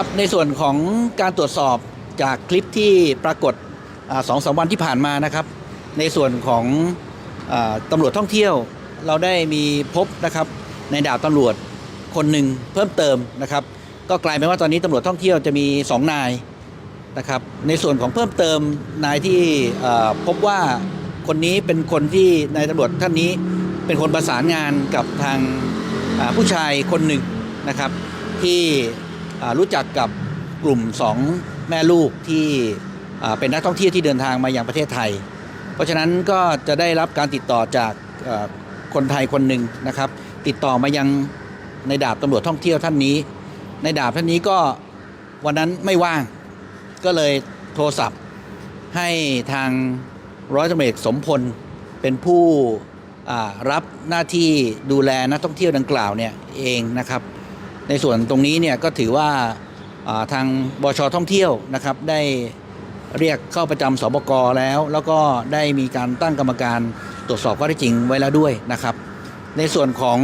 ครับในส่วนของการตรวจสอบจากคลิปที่ปรากฏสองสามวันที่ผ่านมานะครับ ในส่วนของอตำรวจท่องเที่ยวเราได้มีพบนะครับในดาบตำรวจคนหนึ่งเพิ่มเติมนะครับ ก็กลายเป็นว่าตอนนี้ตำรวจท่องเที่ยวจะมี 2 นายนะครับในส่วนของเพิ่มเติมนายที่พบว่าคนนี้เป็นคนที่นายตำรวจท่านนี้เป็นคนประสานงานกับทางผู้ชายคนหนึ่งนะครับที่ รู้จักกับกลุ่มสองแม่ลูกที่เป็นนักท่องเที่ยวที่เดินทางมาอย่างประเทศไทย เพราะฉะนั้นก็จะได้รับการติดต่อจากคนไทยคนหนึ่งนะครับ ติดต่อมายังในดาบตำรวจท่องเที่ยวท่านนี้ ในดาบท่านนี้ก็วันนั้นไม่ว่าง ก็เลยโทรศัพท์ให้ทางร้อยตำรวจเอกสมพลเป็นผู้รับหน้าที่ดูแลนักท่องเที่ยวดังกล่าวเนี่ยเองนะครับ ในส่วนตรงนี้เนี่ยก็ถือว่าทางบชท่องเที่ยวนะครับได้เรียกเข้าประจำสบกแล้ว แล้วก็ได้มีการตั้งกรรมการตรวจสอบข้อเท็จจริงไว้แล้วด้วยนะครับ ในส่วนของ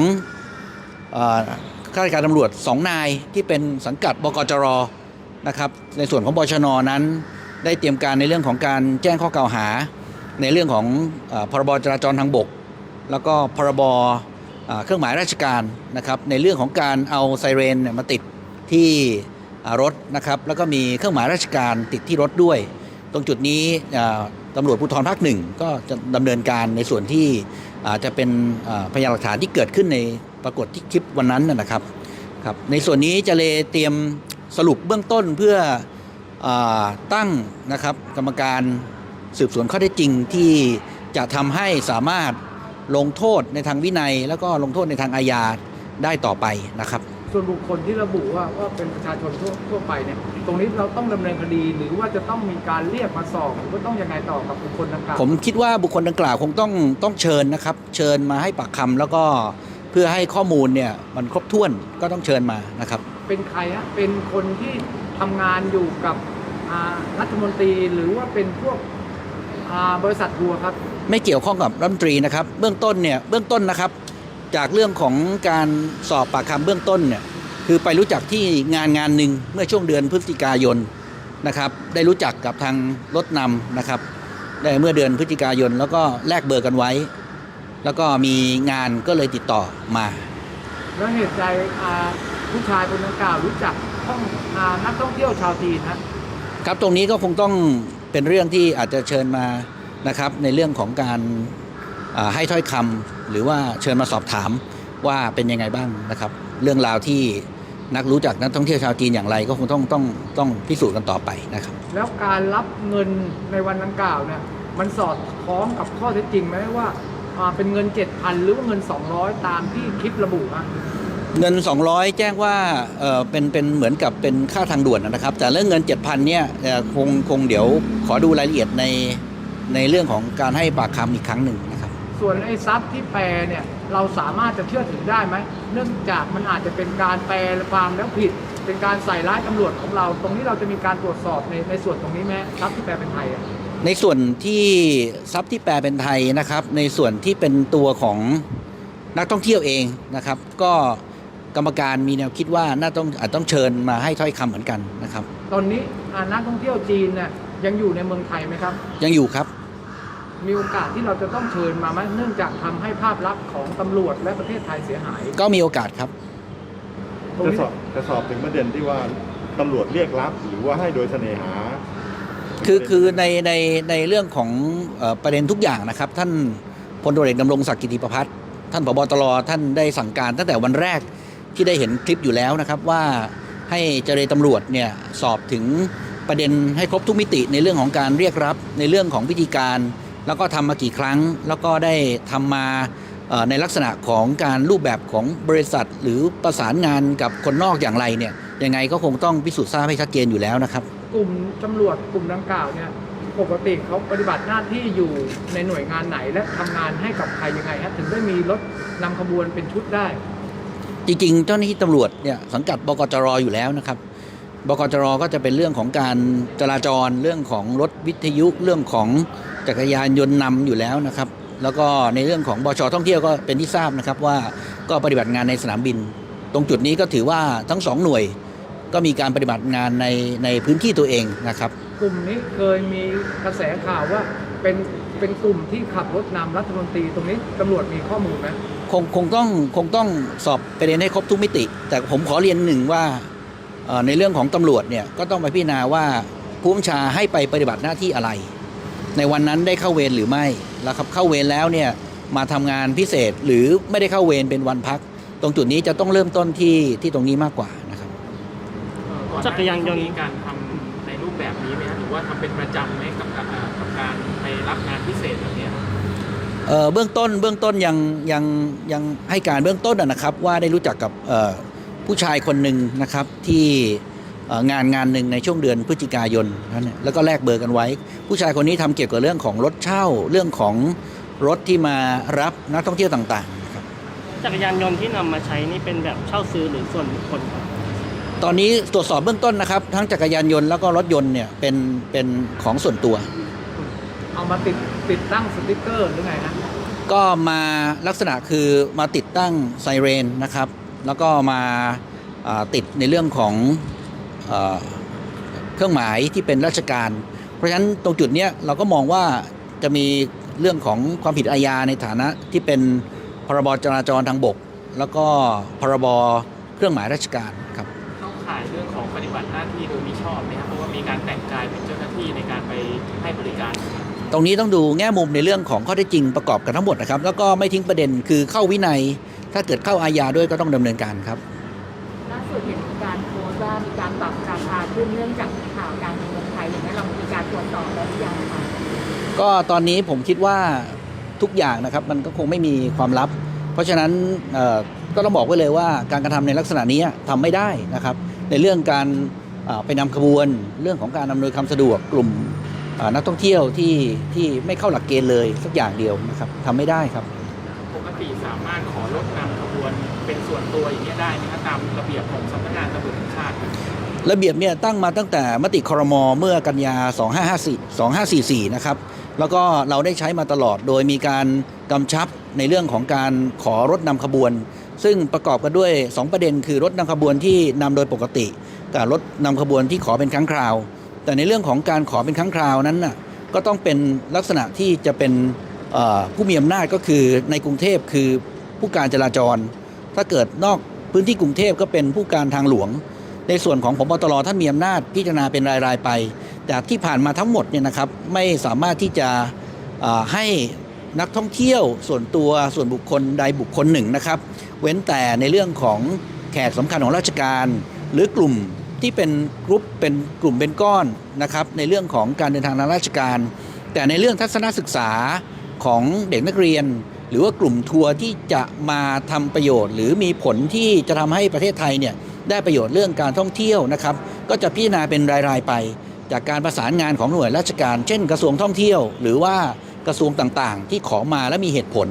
ข้าราชการตำรวจสองนายที่เป็นสังกัดบกจรนะครับ ในส่วนของบชนนั้น ได้เตรียมการในเรื่องของการแจ้งข้อกล่าวหา ในเรื่องของอพรบจราจรทางบก แล้วก็พรบ เครื่องหมายราชการนะครับในเรื่องของการเอาไซเรนมาติดที่รถนะครับแล้วก็มีเครื่องหมายราชการติดที่รถด้วย ตรงจุดนี้ตำรวจภูธรภาคหนึ่งก็จะดำเนินการในส่วนที่อาจจะเป็นพยานหลักฐานที่เกิดขึ้นในปรากฏที่คลิปวันนั้นนะครับครับในส่วนนี้จะเลยเตรียมสรุปเบื้องต้นเพื่ออตั้งนะครับกรรมการสืบสวนข้อเท็จจริงที่จะทำให้สามารถ ลงโทษในทางวินัย แล้วก็ลงโทษในทางอาญาได้ต่อไปนะครับ ส่วนบุคคลที่ระบุว่าว่าเป็นประชาชนทั่วทั่วไปเนี่ยตรงนี้เราต้องดำเนินคดีหรือว่าจะต้องมีการเรียกมาสอบหรือว่าต้องยังไงต่อกับบุคคลดังกล่าวผมคิดว่าบุคคลดังกล่าวคงต้องต้องเชิญนะครับ เชิญมาให้ปากคำแล้วก็เพื่อให้ข้อมูลเนี่ยมันครบถ้วนก็ต้องเชิญมานะครับ เป็นใครฮะเป็นคนที่ทำงานอยู่กับอ่ารัฐมนตรีหรือว่าเป็นพวก อ่าบริษัททัวร์ครับ ไม่เกี่ยวข้องกับรัฐมนตรีนะครับ เบื้องต้นเนี่ยเบื้องต้นนะครับ จากเรื่องของการสอบปากคำเบื้องต้นเนี่ยคือไปรู้จักที่งานงานหนึ่งเมื่อช่วงเดือนพฤศจิกายนนะครับ ได้รู้จักกับทางรถนำนะครับได้เมื่อเดือนพฤศจิกายน แล้วก็แลกเบอร์กันไว้ แล้วก็มีงานก็เลยติดต่อมา แล้วเหตุใจอ่าผู้ชายคนดังกล่าวรู้จักท่องอ่านักท่องเที่ยวชาวจีนฮะ ครับตรงนี้ก็คงต้อง เป็นเรื่องที่อาจจะเชิญมานะครับในเรื่องของการให้ถ้อยคำหรือว่าเชิญมาสอบถามว่าเป็นยังไงบ้างนะครับ เรื่องราวที่นักรู้จักนักท่องเที่ยวชาวจีนอย่างไรก็คงต้องต้องต้องพิสูจน์กันต่อไปนะครับ แล้วการรับเงินในวันดังกล่าวเนี่ยมันสอดคล้องกับข้อเท็จจริงไหมว่าเป็นเงิน 7,000 หรือว่าเงิน 200 ตามที่คลิประบุฮะ เงิน 200 แจ้งว่าเอ่อเป็นเป็นเหมือนกับเป็นค่าทางด่วนนะครับ แต่เรื่องเงิน 7,000เนี่ยเอ่อคงคงเดี๋ยวขอดูรายละเอียดในในเรื่องของการให้ปากคำอีกครั้งหนึ่งนะครับ ส่วนไอ้ทรัพย์ที่แปลเนี่ยเราสามารถจะเชื่อถือได้ไหมเนื่องจากมันอาจจะเป็นการแปลความแล้วผิด เป็นการใส่ร้ายตำรวจของเรา ตรงนี้เราจะมีการตรวจสอบในในส่วนตรงนี้ไหมทรัพย์ที่แปลเป็นไทยอะ ในส่วนที่ทรัพย์ที่แปลเป็นไทยนะครับ ในส่วนที่เป็นตัวของนักท่องเที่ยวเองนะครับ ก็ กรรมการมีแนวคิดว่าน่าต้องอาจต้องเชิญมาให้ถ้อยคำเหมือนกันนะครับ ตอนนี้อ่านักท่องเที่ยวจีนเนี่ยยังอยู่ในเมืองไทยไหมครับ ยังอยู่ครับ มีโอกาสที่เราจะต้องเชิญมาไหมเนื่องจากทำให้ภาพลักษณ์ของตำรวจและประเทศไทยเสียหายก็มีโอกาสครับ ตรงจะนี้สอบจะสอบถึงประเด็นที่ว่าตำรวจเรียกรับ หรือว่าให้โดยเสน่หาคือคือในในในเรื่องของเอ่อประเด็นทุกอย่างนะครับ ท่านพลตำรวจเอกดำรงศักดิ์กิติประพัฒน์ท่านผบตรท่านได้สั่งการตั้งแต่วันแรก ที่ได้เห็นคลิปอยู่แล้วนะครับว่าให้เจรตำรวจเนี่ยสอบถึงประเด็นให้ครบทุกมิติในเรื่องของการเรียกรับในเรื่องของวิธีการ แล้วก็ทำมากี่ครั้ง แล้วก็ได้ทำมาในลักษณะของการรูปแบบของบริษัท หรือประสานงานกับคนนอกอย่างไรเนี่ยยังไงก็คงต้องพิสูจน์ทราบให้ชัดเจนอยู่แล้วนะครับ กลุ่มตำรวจกลุ่มดังกล่าวเนี่ยปกติเขาปฏิบัติหน้าที่อยู่ในหน่วยงานไหนและทำงานให้กับใครยังไงฮะถึงได้มีรถนำขบวนเป็นชุดได้ จริงๆ เจ้าหน้าที่ตำรวจเนี่ยสังกัดบกจรอยู่แล้วนะครับบกจรก็จะเป็นเรื่องของการจราจรเรื่องของรถวิทยุเรื่องของจักรยานยนต์นำอยู่แล้วนะครับ แล้วก็ในเรื่องของบชท่องเที่ยวก็เป็นที่ทราบนะครับว่าก็ปฏิบัติงานในสนามบิน ตรงจุดนี้ก็ถือว่าทั้งสองหน่วยก็มีการปฏิบัติงานในในพื้นที่ตัวเองนะครับ กลุ่มนี้เคยมีกระแสข่าวว่าเป็นเป็นกลุ่มที่ขับรถนำรัฐมนตรีตรงนี้ตำรวจมีข้อมูลไหม คงคงต้องคงต้องสอบประเด็นให้ครบทุกมิติ แต่ผมขอเรียนหนึ่งว่าในเรื่องของตำรวจเนี่ยก็ต้องไปพิจารณาว่าผู้บัญชาให้ไปปฏิบัติหน้าที่อะไร ในวันนั้นได้เข้าเวรหรือไม่แล้วครับเข้าเวรแล้วเนี่ยมาทำงานพิเศษหรือไม่ได้เข้าเวรเป็นวันพัก ตรงจุดนี้จะต้องเริ่มต้นที่ที่ตรงนี้มากกว่านะครับจักรยานยนต์มีการทำในรูปแบบนี้ไหมหรือว่าทำเป็นประจำไหมกับกับอ่ากับการไปรับงานพิเศษแบบนี้ เอ่อเบื้องต้นเบื้องต้นยังยังยังให้การเบื้องต้นนะนะครับ ว่าได้รู้จักกับเอ่อผู้ชายคนหนึ่งนะครับที่เอ่องานงานหนึ่งในช่วงเดือนพฤศจิกายนนั่นเนี่ยแล้วก็แลกเบอร์กันไว้ ผู้ชายคนนี้ทำเกี่ยวกับเรื่องของรถเช่าเรื่องของรถที่มารับนักท่องเที่ยวต่างๆนะครับจักรยานยนต์ที่นำมาใช้นี่เป็นแบบเช่าซื้อหรือส่วนบุคคลครับตอนนี้ตรวจสอบเบื้องต้นนะครับ ทั้งจักรยานยนต์แล้วก็รถยนต์เนี่ยเป็นเป็นของส่วนตัว เอามาติดติดตั้งสติกเกอร์หรือไงฮะก็มาลักษณะคือมาติดตั้งไซเรนนะครับ แล้วก็มาอ่าติดในเรื่องของเออเครื่องหมายที่เป็นราชการ เพราะฉะนั้นตรงจุดเนี้ยเราก็มองว่าจะมีเรื่องของความผิดอาญาในฐานะที่เป็นพรบจราจรทางบก แล้วก็พรบเครื่องหมายราชการครับเข้าข่ายเรื่องของปฏิบัติหน้าที่โดยมิชอบไหมครับเพราะว่ามีการแต่งกายเป็นเจ้าหน้าที่ในการไปให้บริการ ตรงนี้ต้องดูแง่มุมในเรื่องของข้อเท็จจริงประกอบกันทั้งหมดนะครับ แล้วก็ไม่ทิ้งประเด็นคือเข้าวินัย ถ้าเกิดเข้าอาญาด้วยก็ต้องดำเนินการครับล่าสุดเห็นมีการโพสต์ว่ามีการปรับราคาขึ้นเนื่องจากมีข่าวการเมืองไทยอย่างนี้ยเรามีการตรวจสอบแล้วหรือยังคะก็ตอนนี้ผมคิดว่าทุกอย่างนะครับมันก็คงไม่มีความลับ เพราะฉะนั้นเอ่อก็ต้องบอกไว้เลยว่าการกระทำในลักษณะนี้ทำไม่ได้นะครับ ในเรื่องการเอ่อไปนำขบวนเรื่องของการอำนวยความสะดวกกลุ่มเอ่อ นักท่องเที่ยวที่ที่ไม่เข้าหลักเกณฑ์เลยสักอย่างเดียวนะครับทำไม่ได้ครับ ปกติสามารถขอรถนำขบวนเป็นส่วนตัวอย่างเงี้ยได้ไหมครับตามระเบียบของสำนักงานตำรวจแห่งชาติครับระเบียบเนี่ยตั้งมาตั้งแต่มติครมเมื่อกันยา 2554 2544 นะครับ แล้วก็เราได้ใช้มาตลอดโดยมีการกำชับในเรื่องของการขอรถนำขบวน ซึ่งประกอบกันด้วย 2 ประเด็นคือรถนำขบวนที่นำโดยปกติ กับรถนำขบวนที่ขอเป็นครั้งคราว แต่ในเรื่องของการขอเป็นครั้งคราวนั้นน่ะก็ต้องเป็นลักษณะที่จะเป็นผู้มีอำนาจก็คือในกรุงเทพคือผู้การจราจร ถ้าเกิดนอกพื้นที่กรุงเทพก็เป็นผู้การทางหลวง ในส่วนของพบตรท่านมีอำนาจพิจารณาเป็นรายๆไป แต่ที่ผ่านมาทั้งหมดเนี่ยนะครับไม่สามารถที่จะให้นักท่องเที่ยวส่วนตัวส่วนบุคคลใดบุคคลหนึ่งนะครับ เว้นแต่ในเรื่องของแขกสำคัญของราชการ หรือกลุ่ม ที่เป็นกรุ๊ปเป็นกลุ่มเป็นก้อนนะครับในเรื่องของการเดินทางทางราชการ แต่ในเรื่องทัศนศึกษาของเด็กนักเรียน หรือว่ากลุ่มทัวร์ที่จะมาทำประโยชน์ หรือมีผลที่จะทำให้ประเทศไทยเนี่ยได้ประโยชน์เรื่องการท่องเที่ยวนะครับก็จะพิจารณาเป็นรายๆไป จากการประสานงานของหน่วยราชการ เช่น กระทรวงท่องเที่ยว หรือว่ากระทรวงต่างๆ ที่ขอมาและมีเหตุผล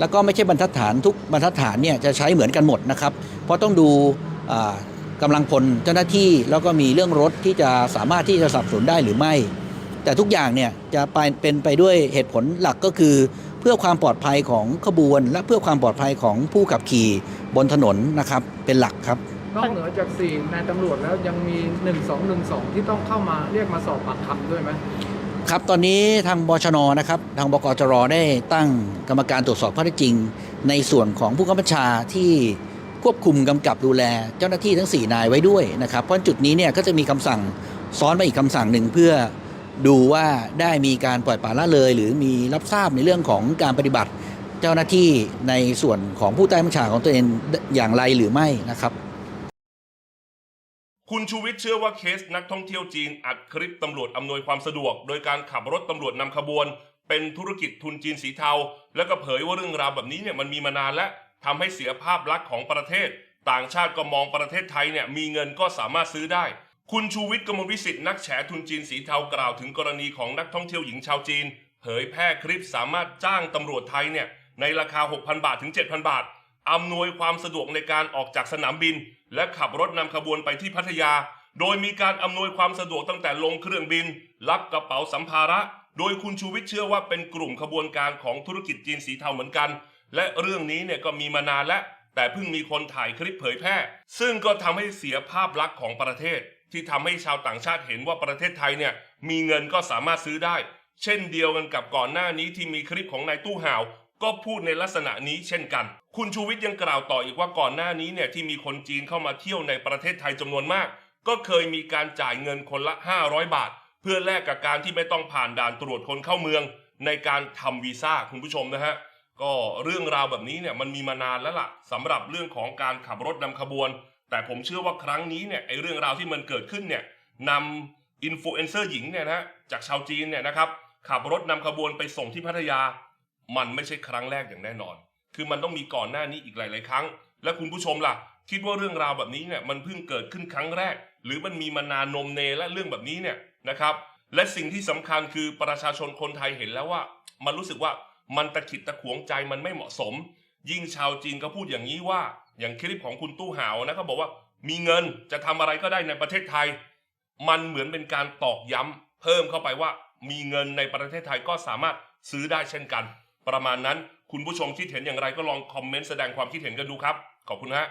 แล้วก็ไม่ใช่บรรทัดฐานทุกบรรทัดฐานเนี่ยจะใช้เหมือนกันหมดนะครับ เพราะต้องดู อ่ากำลังพลเจ้าหน้าที่แล้วก็มีเรื่องรถที่จะสามารถที่จะสนับสนุนได้หรือไม่ แต่ทุกอย่างเนี่ยจะไปเป็นไปด้วยเหตุผลหลักก็คือ เพื่อความปลอดภัยของขบวน และเพื่อความปลอดภัยของผู้ขับขี่บนถนนนะครับเป็นหลักครับนอกเหนือจากสี่นายตำรวจแล้วยังมี 1212 ที่ต้องเข้ามาเรียกมาสอบปากคำด้วยไหมครับตอนนี้ทางบชนนะครับทางบกจรได้ตั้งกรรมการตรวจสอบข้อเท็จจริง ในส่วนของผู้กำกับบัญชาที่ ควบคุมกำกับดูแลเจ้าหน้าที่ทั้ง 4 นายไว้ด้วยนะครับเพราะจุดนี้เนี่ยก็จะมีคำสั่งซ้อนมาอีกคำสั่งหนึ่งเพื่อดูว่าได้มีการปล่อยปละละเลย หรือมีรับทราบในเรื่องของการปฏิบัติเจ้าหน้าที่ในส่วนของผู้ใต้บัญชาของตัวเองอย่างไรหรือไม่นะครับ คุณชูวิทย์เชื่อว่าเคสนักท่องเที่ยวจีนอัดคลิปตำรวจอำนวยความสะดวก โดยการขับรถตำรวจนำขบวน เป็นธุรกิจทุนจีนสีเทา แล้วก็เผยว่าเรื่องราวแบบนี้เนี่ยมันมีมานานและ ทำให้เสียภาพลักษณ์ของประเทศ ต่างชาติก็มองประเทศไทยเนี่ยมีเงินก็สามารถซื้อได้ คุณชูวิทย์กมลวิสิทธิ์นักแฉทุนจีนสีเทากล่าวถึงกรณีของนักท่องเที่ยวหญิงชาวจีน เผยแพร่คลิปสามารถจ้างตำรวจไทยเนี่ยในราคา 6,000 บาทถึง 7,000 บาทอำนวยความสะดวกในการออกจากสนามบิน และขับรถนำขบวนไปที่พัทยา โดยมีการอำนวยความสะดวกตั้งแต่ลงเครื่องบิน รับกระเป๋าสัมภาระ โดยคุณชูวิทย์เชื่อว่าเป็นกลุ่มขบวนการของธุรกิจจีนสีเทาเหมือนกัน และเรื่องนี้เนี่ยก็มีมานานและแต่เพิ่งมีคนถ่ายคลิปเผยแพร่ ซึ่งก็ทำให้เสียภาพลักษณ์ของประเทศ ที่ทำให้ชาวต่างชาติเห็นว่าประเทศไทยเนี่ยมีเงินก็สามารถซื้อได้ เช่นเดียวกันกับก่อนหน้านี้ที่มีคลิปของนายตู้ห่าวก็พูดในลักษณะนี้เช่นกัน คุณชูวิทย์ยังกล่าวต่ออีกว่าก่อนหน้านี้เนี่ยที่มีคนจีนเข้ามาเที่ยวในประเทศไทยจำนวนมาก ก็เคยมีการจ่ายเงินคนละ 500 บาท เพื่อแลกกับการที่ไม่ต้องผ่านด่านตรวจคนเข้าเมือง ในการทำวีซ่าคุณผู้ชมนะฮะ ก็เรื่องราวแบบนี้เนี่ยมันมีมานานแล้วล่ะสำหรับเรื่องของการขับรถนำขบวน แต่ผมเชื่อว่าครั้งนี้เนี่ยไอเรื่องราวที่มันเกิดขึ้นเนี่ยนำอินฟลูเอนเซอร์หญิงเนี่ยนะจากชาวจีนเนี่ยนะครับขับรถนำขบวนไปส่งที่พัทยา มันไม่ใช่ครั้งแรกอย่างแน่นอน คือมันต้องมีก่อนหน้านี้อีกหลาย ๆ ครั้ง และคุณผู้ชมล่ะ คิดว่าเรื่องราวแบบนี้เนี่ยมันเพิ่งเกิดขึ้นครั้งแรก หรือมันมีมานานนมเนและเรื่องแบบนี้เนี่ยนะครับ และสิ่งที่สำคัญคือประชาชนคนไทยเห็นแล้วว่า มันรู้สึกว่า มันตะขิดตะขวงใจมันไม่เหมาะสม ยิ่งชาวจีนก็พูดอย่างนี้ว่า อย่างคลิปของคุณตู้หาวนะเขาบอกว่า มีเงินจะทำอะไรก็ได้ในประเทศไทย มันเหมือนเป็นการตอกย้ำเพิ่มเข้าไปว่า มีเงินในประเทศไทยก็สามารถซื้อได้เช่นกัน ประมาณนั้นคุณผู้ชมคิดเห็นอย่างไรก็ลองคอมเมนต์แสดงความคิดเห็นกันดูครับ ขอบคุณฮะ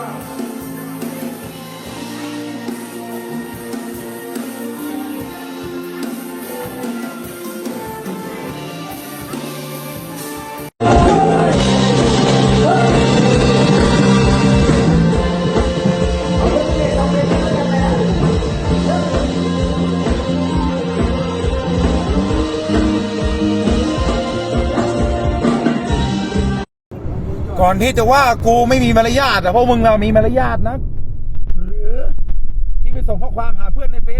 rock. ก่อนที่จะว่ากูไม่มีมารยาทอะเพราะมึงเรามีมารยาทนะหรือที่ไปส่งข้อความหาเพื่อนในเฟซ